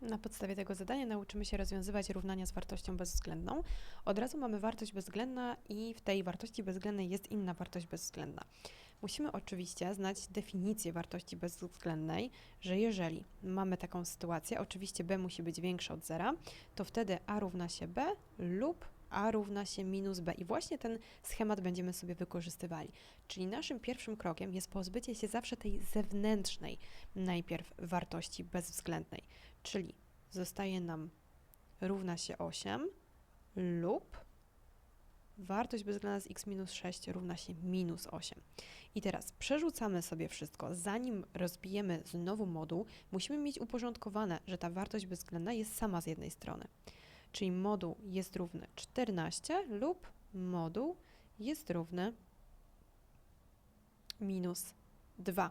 Na podstawie tego zadania nauczymy się rozwiązywać równania z wartością bezwzględną. Od razu mamy wartość bezwzględna i w tej wartości bezwzględnej jest inna wartość bezwzględna. Musimy oczywiście znać definicję wartości bezwzględnej, że jeżeli mamy taką sytuację, oczywiście b musi być większe od zera, to wtedy a równa się b lub a równa się minus b. I właśnie ten schemat będziemy sobie wykorzystywali. Czyli naszym pierwszym krokiem jest pozbycie się zawsze tej zewnętrznej najpierw wartości bezwzględnej. Czyli zostaje nam równa się 8 lub wartość bezwzględna z x minus 6 równa się minus 8. I teraz przerzucamy sobie wszystko. Zanim rozbijemy znowu moduł, musimy mieć uporządkowane, że ta wartość bezwzględna jest sama z jednej strony. Czyli moduł jest równy 14 lub moduł jest równy minus 2.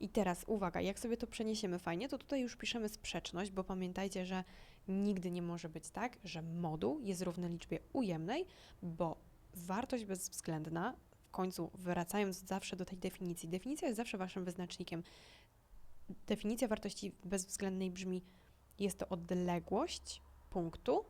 I teraz uwaga, jak sobie to przeniesiemy fajnie, to tutaj już piszemy sprzeczność, bo pamiętajcie, że nigdy nie może być tak, że moduł jest równy liczbie ujemnej, bo wartość bezwzględna, w końcu wracając zawsze do tej definicji, definicja jest zawsze waszym wyznacznikiem. Definicja wartości bezwzględnej brzmi: jest to odległość punktu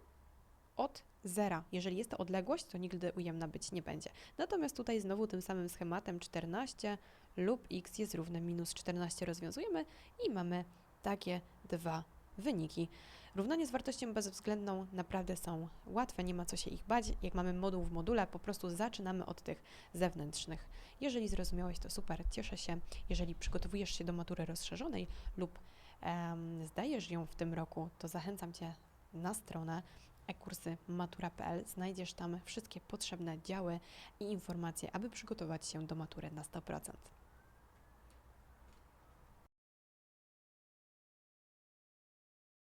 od zera. Jeżeli jest to odległość, to nigdy ujemna być nie będzie. Natomiast tutaj znowu tym samym schematem 14 lub x jest równe minus 14 rozwiązujemy i mamy takie dwa wyniki. Równania z wartością bezwzględną naprawdę są łatwe, nie ma co się ich bać. Jak mamy moduł w module, po prostu zaczynamy od tych zewnętrznych. Jeżeli zrozumiałeś, to super, cieszę się. Jeżeli przygotowujesz się do matury rozszerzonej lub em, zdajesz ją w tym roku, to zachęcam Cię na stronę e-kursy matura.pl. Znajdziesz tam wszystkie potrzebne działy i informacje, aby przygotować się do matury na 100%.